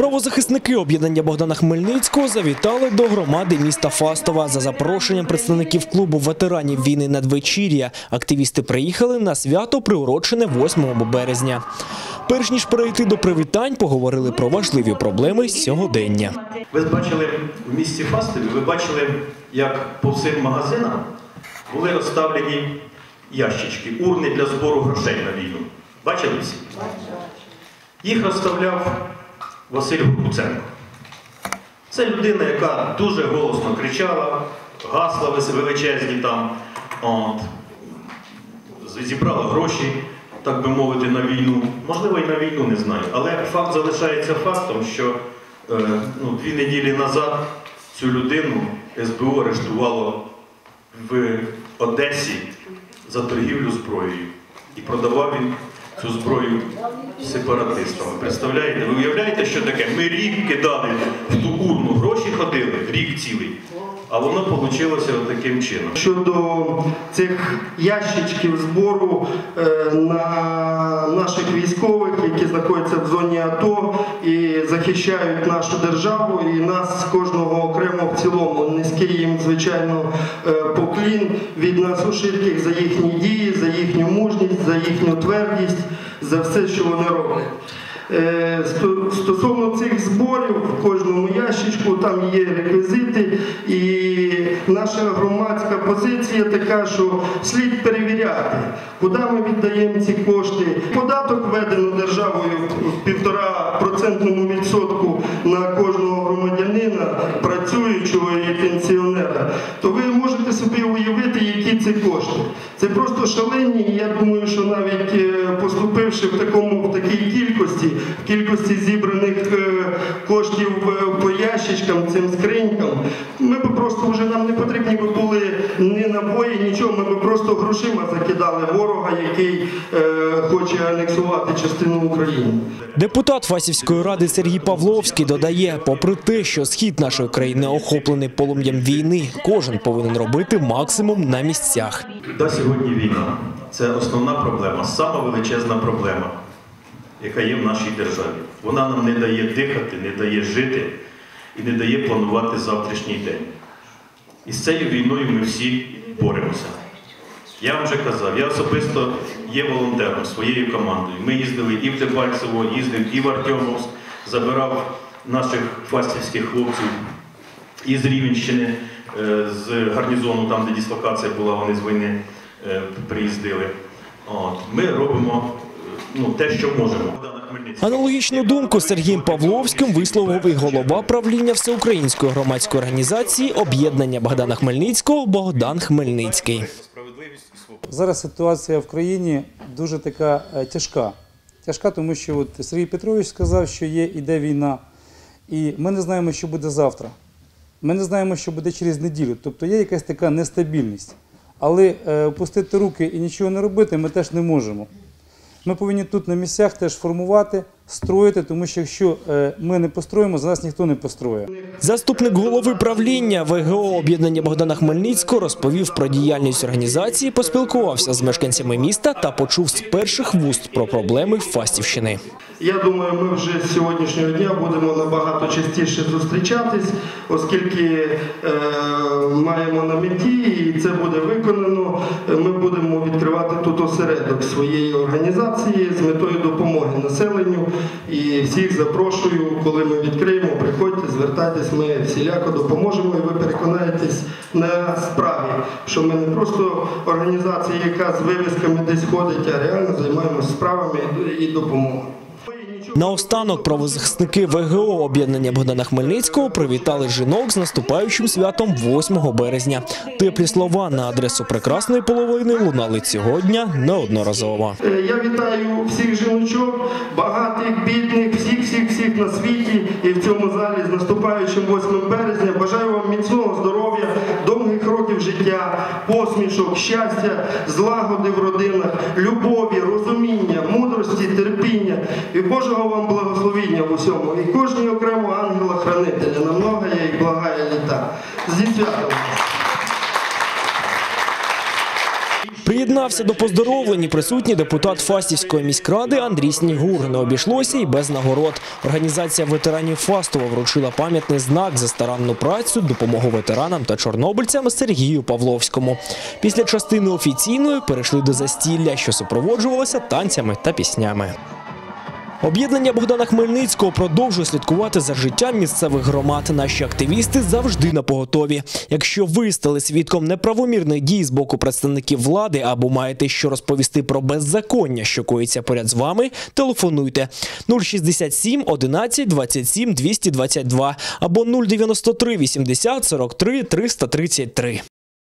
Правозахисники об'єднання Богдана Хмельницького завітали до громади міста Фастова за запрошенням представників клубу ветеранів війни надвечір'я. Активісти приїхали на свято, приурочене 8 березня. Перш ніж перейти до привітань, поговорили про важливі проблеми сьогодення. Ви бачили в місті Фастові, ви бачили, як по всім магазинам були розставлені ящички, урни для збору грошей на війну. Бачили всі? Їх розставляв Василь Гуркуценко. Це людина, яка дуже голосно кричала, гасла величезні там, от, зібрала гроші, так би мовити, на війну. Можливо, і на війну не знаю. Але факт залишається фактом, що е, ну, дві неділі назад цю людину СБУ арештувало в Одесі за торгівлю зброєю. І продавав він цю зброю сепаратистам. Ви Представляєте? Ви уявляєте, що таке? Ми рік кидали в ту урну, гроші ходили, рік цілий. А воно вийшло таким чином. щодо цих ящичків збору е, на наших військових, які знаходяться в зоні АТО і захищають нашу державу і нас кожного окремо в цілому. Низький їм, звичайно, е, поклін від нас ушитких за їхні дії, за їхню мужність, за їхню твердість, за все, що вони роблять. Е, Стосовно цих зборів, в кожному ящичку там є реквізити, і наша громадська позиція така, що слід перевіряти, куди ми віддаємо ці кошти. Податок введено державою в півтора процентному відсотку на кожного громадянина, працюючого і пенсіонера. Це кошти. Це просто шалені. і Я думаю, що навіть е, поступивши в такому в такій кількості, в кількості зібраних е, коштів е, по ящичкам, цим скринькам, ми б просто вже нам не потрібні би були ні набої, нічого. Ми б просто грошима закидали ворога, який е, хоче анексувати частину України. Депутат Фасівської ради Сергій Павловський додає, попри те, що схід нашої країни охоплений полум'ям війни, кожен повинен робити максимум на місцях. Да, сьогодні війна. Це основна проблема, сама величезна проблема, яка є в нашій державі. Вона нам не дає дихати, не дає жити і не дає планувати завтрашній день. І з цією війною ми всі боремося. Я вам вже казав, я особисто є волонтером своєю командою. Ми їздили і в Дебальцево, їздив і в Артемовськ, забирав наших фастівських хлопців із Рівенщини, е, з гарнізону, там, де дислокація була, вони з війни е, приїздили. От. Ми робимо е, ну, те, що можемо. Аналогічну думку Сергієм Павловським висловив і голова правління всеукраїнської громадської організації об'єднання Богдана Хмельницького Богдан Хмельницький. Зараз ситуація в країні дуже така е, тяжка. Тяжка, тому що от Сергій Петрович сказав, що є іде війна, і ми не знаємо, що буде завтра. Ми не знаємо, що буде через неділю. Тобто є якась така нестабільність. Але е, опустити руки і нічого не робити ми теж не можемо. Ми повинні тут на місцях теж формувати, строїти, тому що якщо е, ми не построїмо, за нас ніхто не построє. Заступник голови правління ВГО об'єднання Богдана Хмельницького розповів про діяльність організації, поспілкувався з мешканцями міста та почув з перших вуст про проблеми Фастівщини. Я думаю, ми вже з сьогоднішнього дня будемо набагато частіше зустрічатись, оскільки е, маємо на меті, і це буде виконано. Ми будемо відкривати тут осередок своєї організації з метою допомоги населенню. І всіх запрошую, коли ми відкриємо, приходьте, звертайтесь, ми всіляко допоможемо, і ви переконаєтесь на справі, що ми не просто організація, яка з вивісками десь ходить, а реально займаємося справами і допомогою. Наостанок правозахисники ВГО об'єднання Богдана Хмельницького привітали жінок з наступаючим святом 8 березня. Теплі слова на адресу прекрасної половини лунали цього дня неодноразово. Е, Я вітаю всіх жіночок, багатих, бідних, всіх, всіх, всіх на світі і в цьому залі з наступаючим 8 березня. Бажаю вам міцного здоров'я, довгих років життя, посмішок, щастя, злагоди в родинах, терпіння і Божого вам благословіння в усьому. І кожній окремо ангела-хранителя на многоє і благає літа. Зі святом! Приєднався до поздоровлень присутній депутат Фастівської міськради Андрій Снігур. Не обійшлося і без нагород. Організація ветеранів Фастова вручила пам'ятний знак за старанну працю, допомогу ветеранам та чорнобильцям Сергію Павловському. Після частини офіційної перейшли до застілля, що супроводжувалося танцями та піснями. Об'єднання Богдана Хмельницького продовжує слідкувати за життям місцевих громад. Наші активісти завжди на поготові. Якщо ви стали свідком неправомірних дій з боку представників влади або маєте що розповісти про беззаконня, що коїться поряд з вами, телефонуйте 067 11 27 222 або 093 80 43 333.